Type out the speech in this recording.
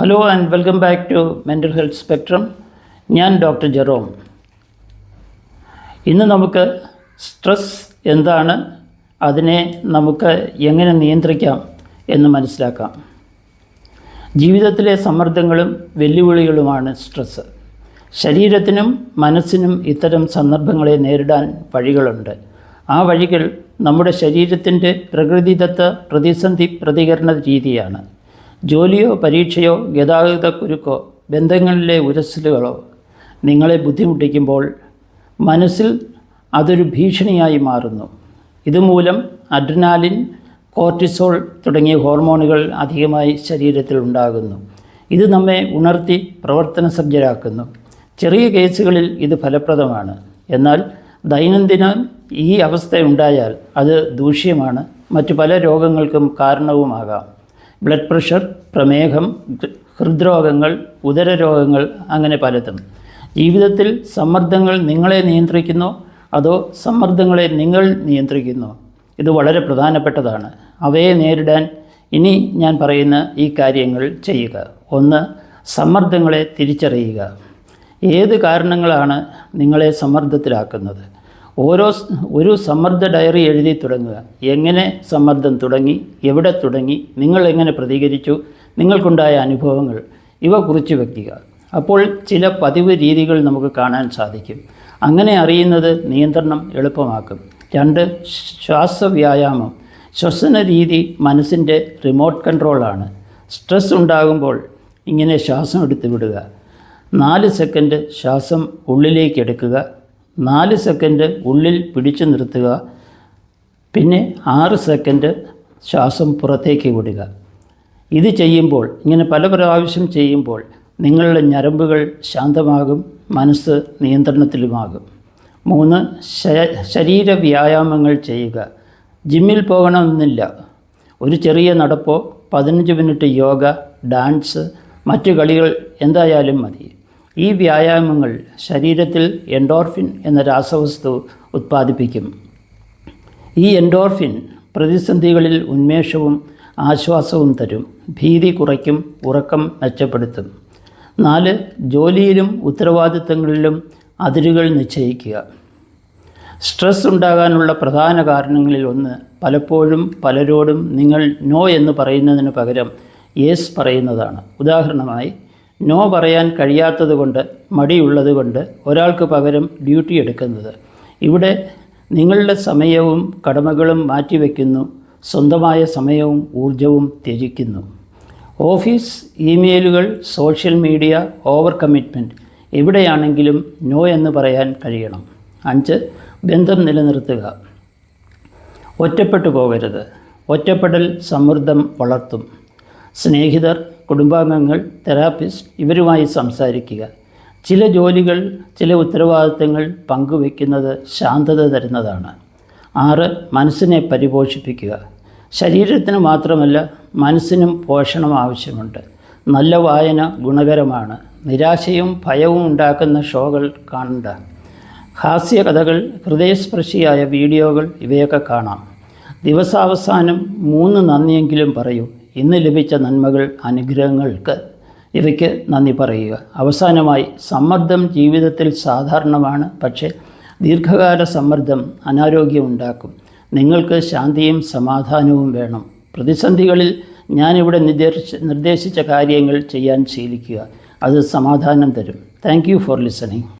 Hello and welcome back to mental health spectrum ഞാൻ doctor Jerome ഇന്ന് നമുക്ക് stress എന്താണ്? അതിനെ നമുക്ക് എങ്ങനെ നിയന്ത്രിക്കാം എന്ന് മനസ്സിലാക്കാം. ജീവിതത്തിലെ സമ്മർദ്ദങ്ങളും വെല്ലുവിളികളുമാണ് സ്ട്രെസ്സ് ശരീരത്തിനും മനസ്സിനും ഇത്തരം സന്ദർഭങ്ങളെ നേരിടാൻ വഴികളുണ്ട്. ആ വഴികൾ നമ്മുടെ ശരീരത്തിന്റെ പ്രകൃതിദത്ത പ്രതിസന്ധി പ്രതികരണ രീതിയാണ്. ജോലിയോ പരീക്ഷയോ ഗതാഗതക്കുരുക്കോ ബന്ധങ്ങളിലെ ഉരസലുകളോ നിങ്ങളെ ബുദ്ധിമുട്ടിക്കുമ്പോൾ മനസ്സിൽ അതൊരു ഭീഷണിയായി മാറുന്നു. ഇതുമൂലം അഡ്രിനാലിൻ കോർട്ടിസോൾ തുടങ്ങിയ ഹോർമോണുകൾ അധികമായി ശരീരത്തിൽ ഉണ്ടാകുന്നു. ഇത് നമ്മെ ഉണർത്തി പ്രവർത്തന സജ്ജരാക്കുന്നു. ചെറിയ കേസുകളിൽ ഇത് ഫലപ്രദമാണ്. എന്നാൽ ദൈനംദിനം ഈ അവസ്ഥ ഉണ്ടായാൽ അത് ദൂഷ്യമാണ്. മറ്റു പല രോഗങ്ങൾക്കും കാരണവുമാകാം. ബ്ലഡ് പ്രഷർ പ്രമേഹം ഹൃദ്രോഗങ്ങൾ ഉദരരോഗങ്ങൾ അങ്ങനെ പലതും. ജീവിതത്തിൽ സമ്മർദ്ദങ്ങൾ നിങ്ങളെ നിയന്ത്രിക്കുന്നു അതോ സമ്മർദ്ദങ്ങളെ നിങ്ങൾ നിയന്ത്രിക്കുന്നു? ഇത് വളരെ പ്രധാനപ്പെട്ടതാണ്. അവയെ നേരിടാൻ ഇനി ഞാൻ പറയുന്ന ഈ കാര്യങ്ങൾ ചെയ്യുക. ഒന്ന് സമ്മർദ്ദങ്ങളെ തിരിച്ചറിയുക. ഏത് കാരണങ്ങളാണ് നിങ്ങളെ സമ്മർദ്ദത്തിലാക്കുന്നത്? ഓരോ ഒരു സമ്മർദ്ദ ഡയറി എഴുതി തുടങ്ങുക. എങ്ങനെ സമ്മർദ്ദം തുടങ്ങി എവിടെ തുടങ്ങി നിങ്ങൾ എങ്ങനെ പ്രതികരിച്ചു നിങ്ങൾക്കുണ്ടായ അനുഭവങ്ങൾ ഇവ കുറിച്ച് വയ്ക്കുക അപ്പോൾ ചില പതിവ് രീതികൾ നമുക്ക് കാണാൻ സാധിക്കും. അങ്ങനെ അറിയുന്നത് നിയന്ത്രണം എളുപ്പമാക്കും. രണ്ട് ശ്വാസവ്യായാമം. ശ്വസന രീതി മനസ്സിന്റെ റിമോട്ട് കൺട്രോളാണ്. സ്ട്രെസ് ഉണ്ടാകുമ്പോൾ ഇങ്ങനെ ശ്വാസം എടുത്തു വിടുക നാല് സെക്കൻഡ് ശ്വാസം ഉള്ളിലേക്ക് എടുക്കുക. നാല് സെക്കൻഡ് ഉള്ളിൽ പിടിച്ചു നിർത്തുക. പിന്നെ ആറ് സെക്കൻഡ് ശ്വാസം പുറത്തേക്ക് വിടുക. ഇത് ചെയ്യുമ്പോൾ ഇങ്ങനെ പല പ്രാവശ്യം ചെയ്യുമ്പോൾ നിങ്ങളുടെ ഞരമ്പുകൾ ശാന്തമാകും മനസ്സ് നിയന്ത്രണത്തിലുമാകും. മൂന്ന് ശരീര വ്യായാമങ്ങൾ ചെയ്യുക. ജിമ്മിൽ പോകണമെന്നില്ല. ഒരു ചെറിയ നടപ്പോ പതിനഞ്ച് മിനിറ്റ് യോഗ ഡാൻസ് മറ്റു കളികൾ എന്തായാലും മതി. ഈ വ്യായാമങ്ങൾ ശരീരത്തിൽ എൻഡോർഫിൻ എന്ന രാസവസ്തു ഉത്പാദിപ്പിക്കും. ഈ എൻഡോർഫിൻ പ്രതിസന്ധികളിൽ ഉന്മേഷവും ആശ്വാസവും തരും. ഭീതി കുറയ്ക്കും ഉറക്കം മെച്ചപ്പെടുത്തും. നാല് ജോലിയിലും ഉത്തരവാദിത്തങ്ങളിലും അതിരുകൾ നിശ്ചയിക്കുക. സ്ട്രെസ് ഉണ്ടാകാനുള്ള പ്രധാന കാരണങ്ങളിൽ ഒന്ന് പലപ്പോഴും പലരോടും നിങ്ങൾ നോ എന്ന് പറയുന്നതിന് പകരം യെസ് പറയുന്നതാണ്. ഉദാഹരണമായി നോ പറയാൻ കഴിയാത്തതുകൊണ്ട് മടിയുള്ളതുകൊണ്ട് ഒരാൾക്ക് പകരം ഡ്യൂട്ടി എടുക്കുന്നത്. ഇവിടെ നിങ്ങളുടെ സമയവും കടമകളും മാറ്റിവെക്കുന്നു സ്വന്തമായ സമയവും ഊർജവും ത്യജിക്കുന്നു. ഓഫീസ് ഇമെയിലുകൾ സോഷ്യൽ മീഡിയ ഓവർ കമ്മിറ്റ്മെന്റ് എവിടെയാണെങ്കിലും നോ എന്ന് പറയാൻ കഴിയണം. അഞ്ച് ബന്ധം നിലനിർത്തുക. ഒറ്റപ്പെട്ടു പോകരുത്. ഒറ്റപ്പെടൽ സമ്മർദ്ദം വളർത്തും. സ്നേഹിതർ കുടുംബാംഗങ്ങൾ തെറാപ്പിസ്റ്റ് ഇവരുമായി സംസാരിക്കുക. ചില ജോലികൾ ചില ഉത്തരവാദിത്തങ്ങൾ പങ്കുവെക്കുന്നത് ശാന്തത തരുന്നതാണ്. ആറ് മനസ്സിനെ പരിപോഷിപ്പിക്കുക. ശരീരത്തിന് മാത്രമല്ല മനസ്സിനും പോഷണം ആവശ്യമുണ്ട്. നല്ല വായന ഗുണകരമാണ്. നിരാശയും ഭയവും ഉണ്ടാക്കുന്ന ഷോകൾ കാണണ്ട. ഹാസ്യകഥകൾ ഹൃദയസ്പർശിയായ വീഡിയോകൾ ഇവയൊക്കെ കാണാം. ദിവസാവസാനം മൂന്ന് നന്ദിയെങ്കിലും പറയൂ. ഇന്ന് ലഭിച്ച നന്മകൾ അനുഗ്രഹങ്ങൾക്ക് ഇവയ്ക്ക് നന്ദി പറയുക. അവസാനമായി സമ്മർദ്ദം ജീവിതത്തിൽ സാധാരണമാണ് പക്ഷേ ദീർഘകാല സമ്മർദ്ദം അനാരോഗ്യം ഉണ്ടാക്കും. നിങ്ങൾക്ക് ശാന്തിയും സമാധാനവും വേണം. പ്രതിസന്ധികളിൽ ഞാനിവിടെ നിർദ്ദേശിച്ച നിർദ്ദേശിച്ച കാര്യങ്ങൾ ചെയ്യാൻ ശീലിക്കുക. അത് സമാധാനം തരും. Thank for listening.